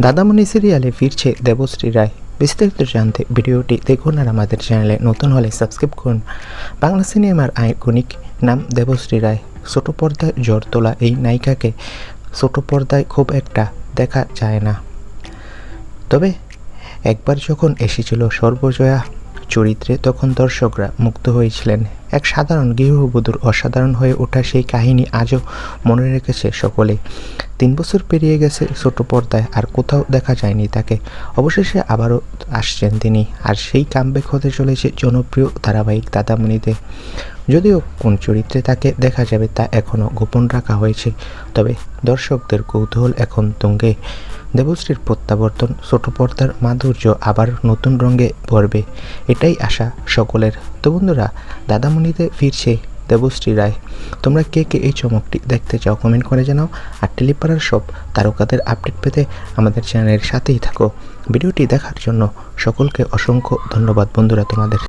দাদামণি সিরিয়ালে ফিরছে দেবশ্রী রায়। বিস্তারিত জানতে ভিডিওটি দেখুন আর আমাদের চ্যানেলে নতুন হলে সাবস্ক্রাইব করুন। বাংলা সিনেমার আইকনিক নাম দেবশ্রী রায়। ছোট পর্দায় জ্বর তোলা এই নায়িকাকে ছোট পর্দায় খুব একটা দেখা যায় না। তবে একবার যখন এসেছিল সর্বজয়া চরিত্রে, তখন দর্শকরা মুগ্ধ হয়েছিলেন। এক সাধারণ গৃহবধূর অসাধারণ হয়ে ওঠা সেই কাহিনী আজও মনে রেখেছে সকলে। তিন বছর পেরিয়ে গেছে ছোট পর্দায়, আর কোথাও দেখা যায়নি তাকে। অবশেষে আবারও আসছেন তিনি, আর সেই কামব্যাক হতে চলেছে জনপ্রিয় ধারাবাহিক দাদামণিতে। যদিও কোন চরিত্রে তাকে দেখা যাবে তা এখনও গোপন রাখা হয়েছে, তবে দর্শকদের কৌতূহল এখন তুঙ্গে। দেবশ্রীর প্রত্যাবর্তন, ছোট পর্দার মাধুর্য আবার নতুন রঙে ভরবে, এটাই আশা সকলের। তো বন্ধুরা, দাদামণিতে ফিরছে দেবশ্রী রায়। তোমরা কে কে এই চমকটি দেখতে চাও কমেন্ট করে জানাও। আর টেলিপাড়ার সব তারকাদের আপডেট পেতে আমাদের চ্যানেলের সাথেই থাকো। ভিডিওটি দেখার জন্য সকলকে অসংখ্য ধন্যবাদ বন্ধুরা তোমাদের।